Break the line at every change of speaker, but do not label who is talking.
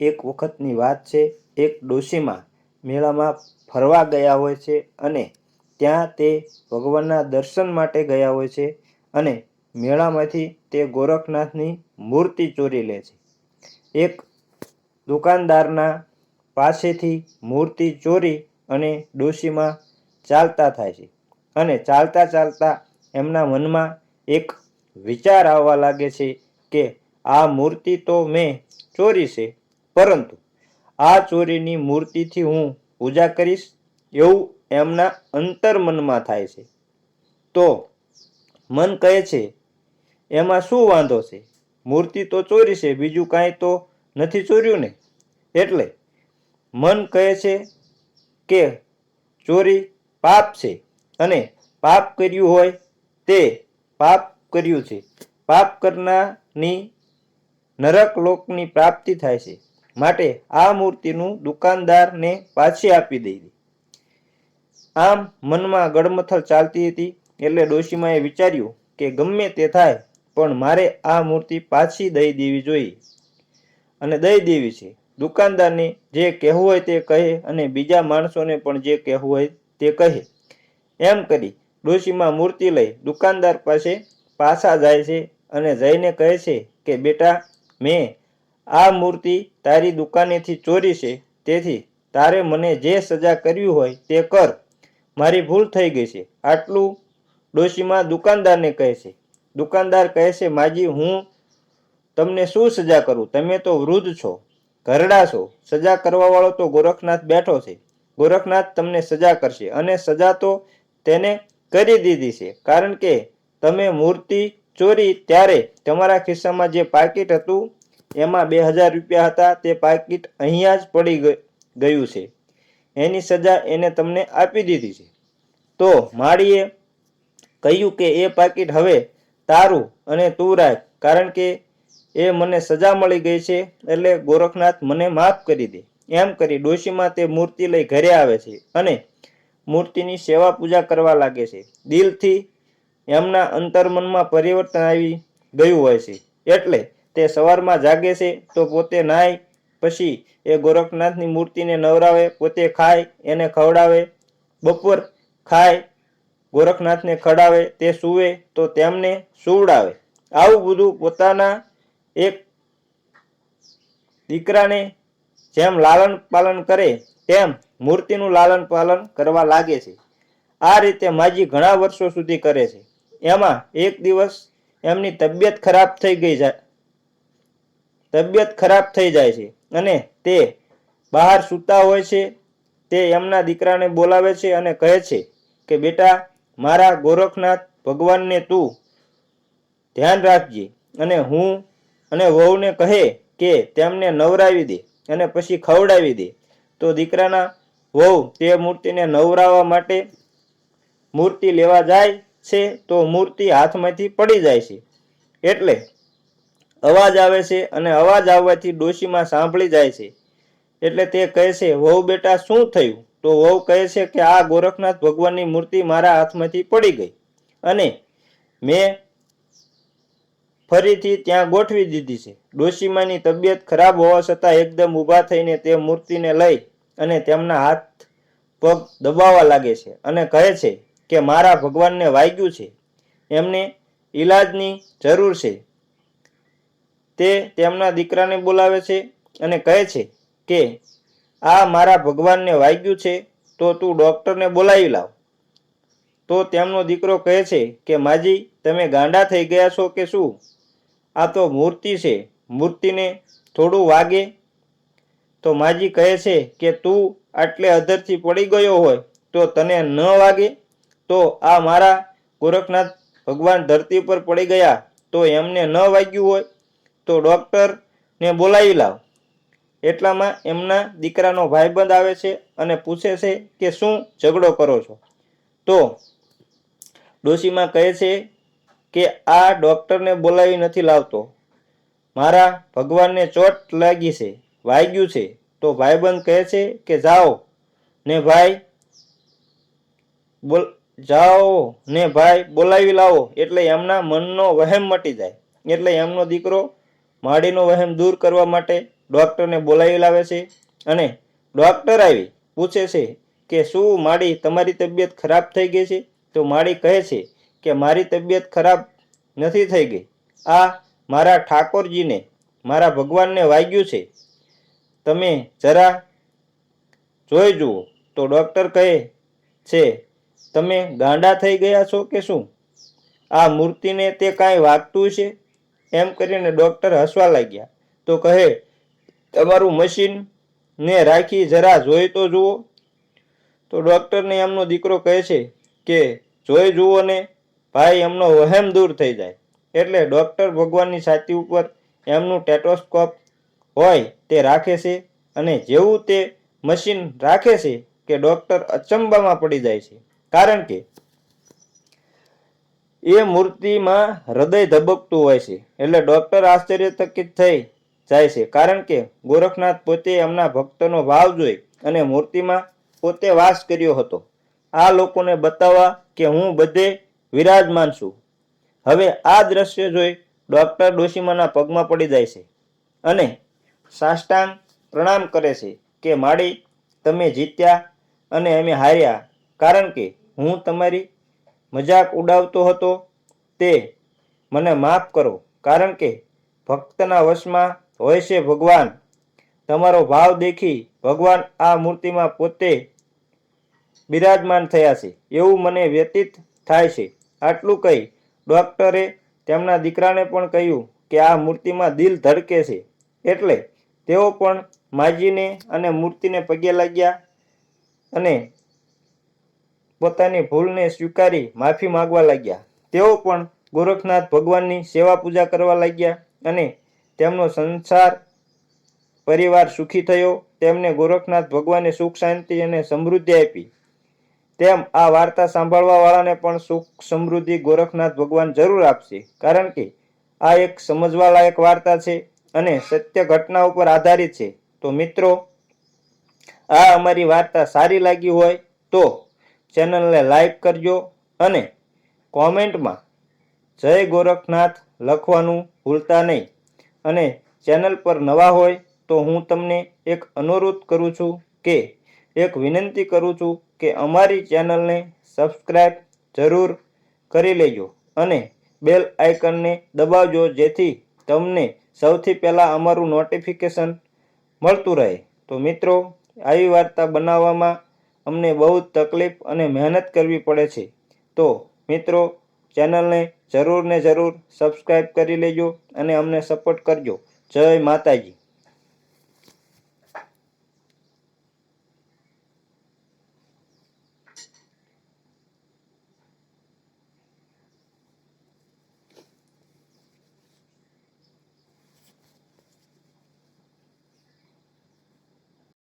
એક વખતની વાત છે, એક ડોશીમાં મેળામાં ફરવા ગયા હોય છે અને ત્યાં તે ભગવાનના દર્શન માટે ગયા હોય છે અને મેળામાંથી તે ગોરખનાથની મૂર્તિ ચોરી લે છે. એક દુકાનદારના પાસેથી મૂર્તિ ચોરી અને ડોશીમાં ચાલતા થાય છે અને ચાલતા ચાલતા એમના મનમાં એક વિચાર આવવા લાગે છે કે આ મૂર્તિ તો મેં ચોરી છે પરંતુ આ ચોરીની મૂર્તિથી હું પૂજા કરીશ એવું એમના અંતર્મનમાં થાય છે. તો મન કહે છે, એમાં શું વાંધો છે? મૂર્તિ તો ચોરી છે, બીજું કાંઈ તો નથી ચોર્યું ને? એટલે મન કહે છે કે ચોરી પાપ છે અને પાપ કર્યું હોય તે પાપ કર્યું છે. પાપ કરનારની નરક લોકની પ્રાપ્તિ થાય છે. માટે આ મૂર્તિનું દુકાનદારને પાછી આપી દઈ આમ મનમાં ગડમથલ ચાલતી હતી એટલે ડોશીમાએ વિચાર્યું કે ગમે તે થાય, પણ મારે આ મૂર્તિ પાછી દઈ દેવી જોઈએ. અને દઈ દેવી છે. દુકાનદારને જે કહેવું હોય તે કહે અને બીજા માણસોને પણ જે કહેવું હોય તે કહે. એમ કરી ડોશીમાં મૂર્તિ લઈ દુકાનદાર પાસે પાછા જાય છે અને જઈને કહે છે કે, બેટા, મેં આ મૂર્તિ તારી દુકાનેથી ચોરી છે, તેથી તારે મને જે સજા કરવી હોય તે કર. મારી ભૂલ થઈ ગઈ છે. આટલું ડોશીમાં દુકાનદારને કહે છે. દુકાનદાર કહે છે, માજી, હું તમને શું સજા કરું? તમે તો વૃદ્ધ છો, ઘરડા છો. સજા કરવાવાળો તો ગોરખનાથ બેઠો છે. ગોરખનાથ તમને સજા કરશે અને સજા તો તેને કરી દીધી છે. કારણ કે તમે મૂર્તિ ચોરી ત્યારે તમારા ખિસ્સામાં જે પાકીટ હતું એમાં બે હજાર રૂપિયા હતા, તે પાકીટ અહીંયા જ પડી ગયું છે. એની સજા એને તમને આપી દીધી છે. તો માળીએ કહ્યું કે એ પાકીટ હવે તારું અને તું રાખ, કારણ કે એ મને સજા મળી ગઈ છે, એટલે ગોરખનાથ મને માફ કરી દે. એમ કરી ડોશીમાં તે મૂર્તિ લઈ ઘરે આવે છે અને મૂર્તિની સેવા પૂજા કરવા લાગે છે. દિલથી એમના અંતર્મનમાં પરિવર્તન આવી ગયું હોય છે. એટલે તે સવારમાં જાગે છે તો પોતે નાય, પછી એ ગોરખનાથની મૂર્તિને નવરાવે, પોતે ખાય, એને ખવડાવે, બપોર ખાય, ગોરખનાથને ખડાવે તે સૂવે, તો તેમને સુવડાવે. આવું બધું પોતાના એક દીકરાને જેમ લાલન પાલન કરે, તેમ મૂર્તિનું લાલન પાલન કરવા લાગે છે. આ રીતે માજી ઘણા વર્ષો સુધી કરે છે. એમાં એક દિવસ એમની તબિયત ખરાબ થઈ ગઈ જાય તબિયત ખરાબ થઈ જાય છે અને તે બહાર સૂતા હોય છે, તે એમના દીકરાને બોલાવે છે અને કહે છે કે, બેટા, મારા ગોરખનાથ ભગવાનને તું ધ્યાન રાખજે અને હું અને વહુને કહે કે, તેમને નવરાવી દે અને પછી ખવડાવી દે. તો દીકરાના વહુ તે મૂર્તિને નવરાવવા માટે મૂર્તિ લેવા જાય છે, તો મૂર્તિ હાથમાંથી પડી જાય છે. એટલે અવાજ આવે છે અને અવાજ આવવાથી ડોશીમાં સાંભળી જાય છે. એટલે તે કહે છે, વહુ બેટા, શું થયું? તો વહુ કહે છે કે, આ ગોરખનાથ ભગવાનની મૂર્તિ મારા હાથમાંથી પડી ગઈ અને મેં ફરીથી ત્યાં ગોઠવી દીધી છે. ડોશીમાની તબિયત ખરાબ હોવા છતાં એકદમ ઊભા થઈને તે મૂર્તિને લઈ અને તેમના હાથ પગ દબાવવા લાગે છે અને કહે છે કે, મારા ભગવાનને વાગ્યું છે. એમને ઈલાજની જરૂર છે. તે તેમના દીકરાને બોલાવે છે અને કહે છે કે, આ મારા ભગવાનને વાગ્યું છે, તો તું ડૉક્ટરને બોલાવી લાવ. તો તેમનો દીકરો કહે છે કે, માજી, તમે ગાંડા થઈ ગયા છો કે શું? આ તો મૂર્તિ છે, મૂર્તિને થોડું વાગે. તો માજી કહે છે કે, તું આટલે અધરથી પડી ગયો હોય, તો તને ન વાગે? તો આ મારા ગોરખનાથ ભગવાન ધરતી પર પડી ગયા, તો એમને ન વાગ્યું હોય? તો ડૉક્ટરને બોલાવી લાવ. એટલામાં એમના દીકરાનો ભાઈબંધ આવે છે અને પૂછે છે કે શું ઝઘડો કરો છો? તો ડોશીમાં કહે છે કે આ ડૉક્ટરને બોલાવી નથી લાવતો. મારા ભગવાનને ચોટ લાગી છે, વાગ્યું છે. તો ભાઈબંધ કહે છે કે જાઓ ને ભાઈ બોલ, જાઓ ને ભાઈ બોલાવી લાવો. એટલે એમના મનનો વહેમ મટી જાય. એટલે એમનો દીકરો માડીનો વહેમ દૂર કરવા માટે ડૉક્ટરને બોલાવી લાવે છે અને ડૉક્ટર આવી પૂછે છે કે શું માડી તમારી તબિયત ખરાબ થઈ ગઈ છે? તો માડી કહે છે કે મારી તબિયત ખરાબ નથી થઈ ગઈ. આ મારા ઠાકોરજીને, મારા ભગવાનને વાગ્યું છે. તમે જરા જોઈ જુઓ. તો ડૉક્ટર કહે છે, તમે ગાંડા થઈ ગયા છો કે શું? આ મૂર્તિને તે કાંઈ વાગતું છે? એમ કરીને ડૉક્ટર હસવા લાગ્યા. તો કહે, તમારું મશીન ને રાખી જરા જોઈ તો જુઓ. તો ડૉક્ટરને એમનો દીકરો કહે છે કે, જોઈ જુઓ ને, ભાઈ એમનો વહેમ દૂર થઈ જાય. એટલે ડૉક્ટર ભગવાનની છાતી ઉપર એમનું ટેટોસ્કોપ હોય તે રાખે છે અને જેવું તે મશીન રાખે છે કે ડૉક્ટર અચંબામાં પડી જાય છે. કારણ કે એ મૂર્તિમાં હૃદય ધબકતું હોય છે. એટલે ડૉક્ટર આશ્ચર્યચકિત થઈ જાય છે. કારણ કે ગોરખનાથ પોતે એમના ભક્તનો ભાવ જોઈ અને મૂર્તિમાં પોતે વાસ કર્યો હતો. આ લોકોને બતાવવા કે હું બધે વિરાજમાન છું. હવે આ દ્રશ્ય જોઈ ડૉક્ટર ડોશીમાના પગમાં પડી જાય છે અને સાષ્ટાંગ પ્રણામ કરે છે કે માડી તમે જીત્યા અને અમે હાર્યા. કારણ કે હું તમારી મજાક ઉડાવતો હતો તે, મને માફ કરો, કારણ કે ભક્તના વશમાં હોય છે ભગવાન. તમારો ભાવ દેખી ભગવાન આ મૂર્તિમાં પોતે બિરાજમાન થયા છે. એવું મને વ્યતીત થાય છે. આટલું કહી ડૉક્ટરે તેમના દીકરાને પણ કહ્યું કે આ મૂર્તિમાં દિલ ધડકે છે. એટલે તેઓ પણ માજીને અને મૂર્તિને પગે લાગ્યા અને પોતાની ભૂલને સ્વીકારી માફી માગવા લાગ્યા. તેઓ પણ ગોરખનાથ ભગવાનની સેવા પૂજા કરવા લાગ્યા અને તેમનો સંસાર, પરિવાર સુખી થયો. તેમને ગોરખનાથ ભગવાને સુખ, શાંતિ અને સમૃદ્ધિ આપી. તેમ આ વાર્તા સાંભળવા વાળાને પણ સુખ, સમૃદ્ધિ ગોરખનાથ ભગવાન જરૂર આપશે. કારણ કે આ એક સમજવા લાયક વાર્તા છે અને સત્ય ઘટના ઉપર આધારિત છે. તો મિત્રો, આ અમારી વાર્તા સારી લાગી હોય તો ચેનલને લાઈક કરજો અને કોમેન્ટમાં જય ગોરખનાથ લખવાનું ભૂલતા નહીં. અને ચેનલ પર નવા હોય તો હું તમને એક અનુરોધ કરું છું કે એક વિનંતી કરું છું કે અમારી ચેનલને સબસ્ક્રાઈબ જરૂર કરી લેજો અને બેલ આઇકનને દબાવજો જેથી તમને સૌથી પહેલાં અમારું નોટિફિકેશન મળતું રહે. તો મિત્રો, આવી વાર્તા બનાવવામાં અમને બહુ તકલીફ અને મહેનત કરવી પડે છે. તો મિત્રો, ચેનલને જરૂર ને જરૂર સબસ્ક્રાઈબ કરી લેજો અને અમને સપોર્ટ કરજો. જય માતાજી.